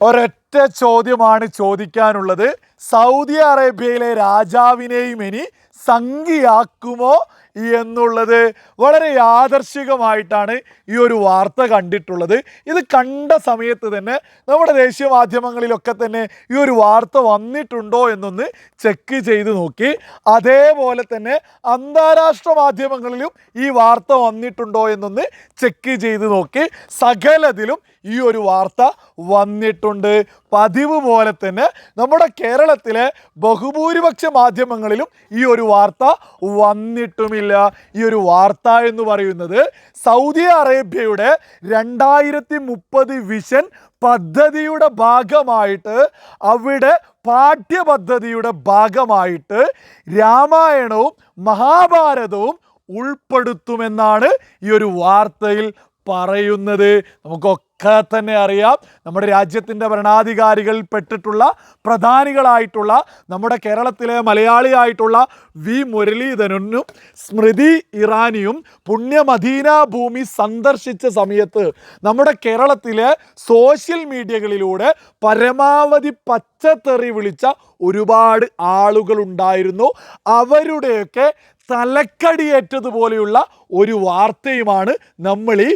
ഒരൊറ്റ ചോദ്യമാണ് ചോദിക്കാനുള്ളത്. സൗദി അറേബ്യയിലെ രാജാവിനെയും ഇനി സംഖ്യയാക്കുമോ എന്നുള്ളത് വളരെ യാദർശികമായിട്ടാണ് ഈ ഒരു വാർത്ത കണ്ടിട്ടുള്ളത്. ഇത് കണ്ട സമയത്ത് തന്നെ നമ്മുടെ ദേശീയ മാധ്യമങ്ങളിലൊക്കെ തന്നെ ഈ ഒരു വാർത്ത വന്നിട്ടുണ്ടോ എന്നൊന്ന് ചെക്ക് ചെയ്ത് നോക്കി. അതേപോലെ തന്നെ അന്താരാഷ്ട്ര മാധ്യമങ്ങളിലും ഈ വാർത്ത വന്നിട്ടുണ്ടോ എന്നൊന്ന് ചെക്ക് ചെയ്ത് നോക്കി. സകലതിലും ഈ ഒരു വാർത്ത വന്നിട്ടുണ്ട്. പതിവ് പോലെ തന്നെ നമ്മുടെ കേരളത്തിലെ ബഹുഭൂരിപക്ഷ മാധ്യമങ്ങളിലും ഈ ഒരു വാർത്ത വന്നിട്ടുമില്ല. ഈ ഒരു വാർത്ത എന്ന് പറയുന്നത് സൗദി അറേബ്യയുടെ രണ്ടായിരത്തി മുപ്പത് വിഷൻ പദ്ധതിയുടെ ഭാഗമായിട്ട് അവിടെ പാഠ്യപദ്ധതിയുടെ ഭാഗമായിട്ട് രാമായണവും മഹാഭാരതവും ഉൾപ്പെടുത്തുമെന്നാണ് ഈ ഒരു വാർത്തയിൽ പറയുന്നത്. നമുക്കൊക്കെ തന്നെ അറിയാം. നമ്മുടെ രാജ്യത്തിന്റെ ഭരണാധികാരികളിൽ പെട്ടിട്ടുള്ള പ്രധാനികളായിട്ടുള്ള നമ്മുടെ കേരളത്തിലെ മലയാളിയായിട്ടുള്ള വി മുരളീധരനും സ്മൃതി ഇറാനിയും പുണ്യമദീന ഭൂമി സന്ദർശിച്ച സമയത്ത് നമ്മുടെ കേരളത്തിലെ സോഷ്യൽ മീഡിയകളിലൂടെ പരമാവധി പച്ചത്തെറി വിളിച്ച ഒരുപാട് ആളുകളുണ്ടായിരുന്നു. അവരുടെയൊക്കെ തലക്കടിയേറ്റതുപോലെയുള്ള ഒരു വാർത്തയുമാണ് നമ്മൾ ഈ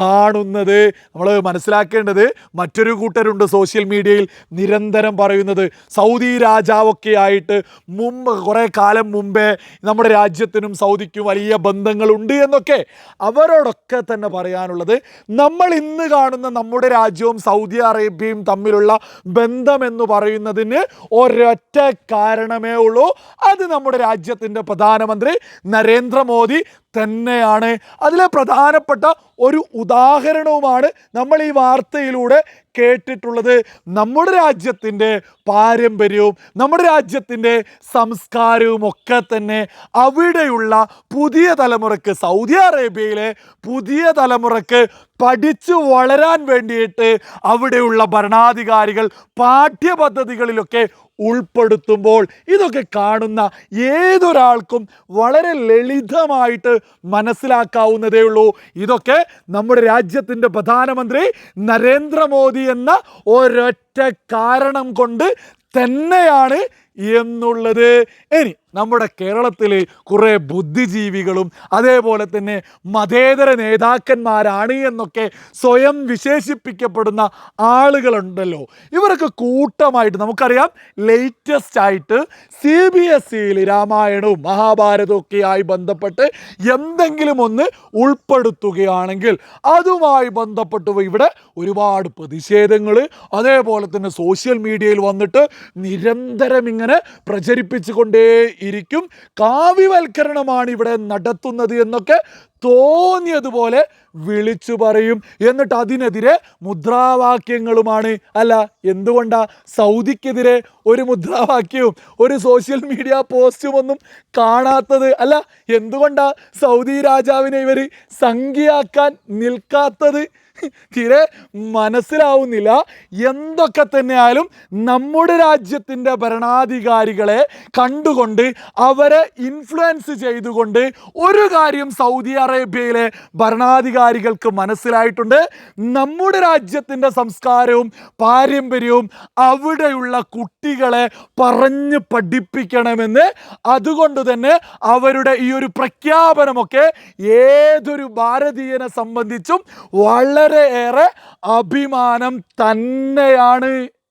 കാണുന്നത്. നമ്മൾ മനസ്സിലാക്കേണ്ടത് മറ്റൊരു കൂട്ടരുണ്ട് സോഷ്യൽ മീഡിയയിൽ നിരന്തരം പറയുന്നത് സൗദി രാജാവൊക്കെ ആയിട്ട് മുമ്പ് കുറേ കാലം മുമ്പേ നമ്മുടെ രാജ്യത്തിനും സൗദിക്കും വലിയ ബന്ധങ്ങളുണ്ട് എന്നൊക്കെ അവരോടൊക്കെ തന്നെ പറയാനുള്ളത് നമ്മൾ ഇന്ന് കാണുന്ന നമ്മുടെ രാജ്യവും സൗദി അറേബ്യയും തമ്മിലുള്ള ബന്ധം എന്ന് പറയുന്നതിന് ഒരൊറ്റ കാരണമേ ഉള്ളൂ. അത് നമ്മുടെ രാജ്യത്തിന്റെ പ്രധാനമന്ത്രി നരേന്ദ്രമോദി തന്നെയാണ്. അതിലെ പ്രധാനപ്പെട്ട ഒരു ഉദാഹരണവുമാണ് നമ്മൾ ഈ വാർത്തയിലൂടെ കേട്ടിട്ടുള്ളത്. നമ്മുടെ രാജ്യത്തിന്റെ പാരമ്പര്യവും നമ്മുടെ രാജ്യത്തിന്റെ സംസ്കാരവും ഒക്കെ തന്നെ അവിടെയുള്ള പുതിയ തലമുറയ്ക്ക് സൗദി അറേബ്യയിലെ പുതിയ തലമുറയ്ക്ക് പഠിച്ചു വളരാൻ വേണ്ടിയിട്ട് അവിടെയുള്ള ഭരണാധികാരികൾ പാഠ്യപദ്ധതികളിലൊക്കെ ഉൾപ്പെടുത്തുമ്പോൾ ഇതൊക്കെ കാണുന്ന ഏതൊരാൾക്കും വളരെ ലളിതമായിട്ട് മനസ്സിലാക്കാവുന്നതേ ഉള്ളൂ. ഇതൊക്കെ നമ്മുടെ രാജ്യത്തിന്റെ പ്രധാനമന്ത്രി നരേന്ദ്രമോദി എന്ന ഒരൊറ്റ കാരണം കൊണ്ട് തന്നെയാണ് എന്നുള്ളത്. ഇനി നമ്മുടെ കേരളത്തിൽ കുറേ ബുദ്ധിജീവികളും അതേപോലെ തന്നെ മതേതര നേതാക്കന്മാരാണ് എന്നൊക്കെ സ്വയം വിശേഷിപ്പിക്കപ്പെടുന്ന ആളുകളുണ്ടല്ലോ. ഇവരൊക്കെ കൂട്ടമായിട്ട് നമുക്കറിയാം ലേറ്റസ്റ്റ് ആയിട്ട് സി ബി എസ് ഇയിൽ രാമായണവും മഹാഭാരതവും ഒക്കെ ആയി ബന്ധപ്പെട്ട് എന്തെങ്കിലും ഒന്ന് ഉൾപ്പെടുത്തുകയാണെങ്കിൽ അതുമായി ബന്ധപ്പെട്ട് ഇവിടെ ഒരുപാട് പ്രതിഷേധങ്ങൾ അതേപോലെ തന്നെ സോഷ്യൽ മീഡിയയിൽ വന്നിട്ട് നിരന്തരം ഇങ്ങനെ പ്രചരിപ്പിച്ചുകൊണ്ടേ ഇരിക്കും കാവ്യവൽക്കരണമാണ് ഇവിടെ നടത്തുന്നത് എന്നൊക്കെ തോന്നിയതുപോലെ വിളിച്ചു പറയും. എന്നിട്ട് അതിനെതിരെ മുദ്രാവാക്യങ്ങളുമാണ്. അല്ല എന്തുകൊണ്ടാ സൗദിക്കെതിരെ ഒരു മുദ്രാവാക്യവും ഒരു സോഷ്യൽ മീഡിയ പോസ്റ്റും ഒന്നും കാണാത്തത്? അല്ല എന്തുകൊണ്ടാ സൗദി രാജാവിനെ ഇവർ സംഖ്യയാക്കാൻ നിൽക്കാത്തത്? തീരെ മനസ്സിലാവുന്നില്ല. എന്തൊക്കെ തന്നെയായാലും നമ്മുടെ രാജ്യത്തിന്റെ ഭരണാധികാരികളെ കണ്ടുകൊണ്ട് അവരെ ഇൻഫ്ലുവൻസ് ചെയ്തുകൊണ്ട് ഒരു കാര്യം സൗദി അറേബ്യയിലെ ഭരണാധികാരികൾക്ക് മനസ്സിലായിട്ടുണ്ട്. നമ്മുടെ രാജ്യത്തിന്റെ സംസ്കാരവും പാരമ്പര്യവും അവിടെയുള്ള കുട്ടികളെ പറഞ്ഞ് പഠിപ്പിക്കണമെന്ന് അതുകൊണ്ട് തന്നെ അവരുടെ ഈ ഒരു പ്രഖ്യാപനമൊക്കെ ഏതൊരു ഭാരതീയനെ സംബന്ധിച്ചും വളരെ ഏറെ അഭിമാനം തന്നെയാണ്.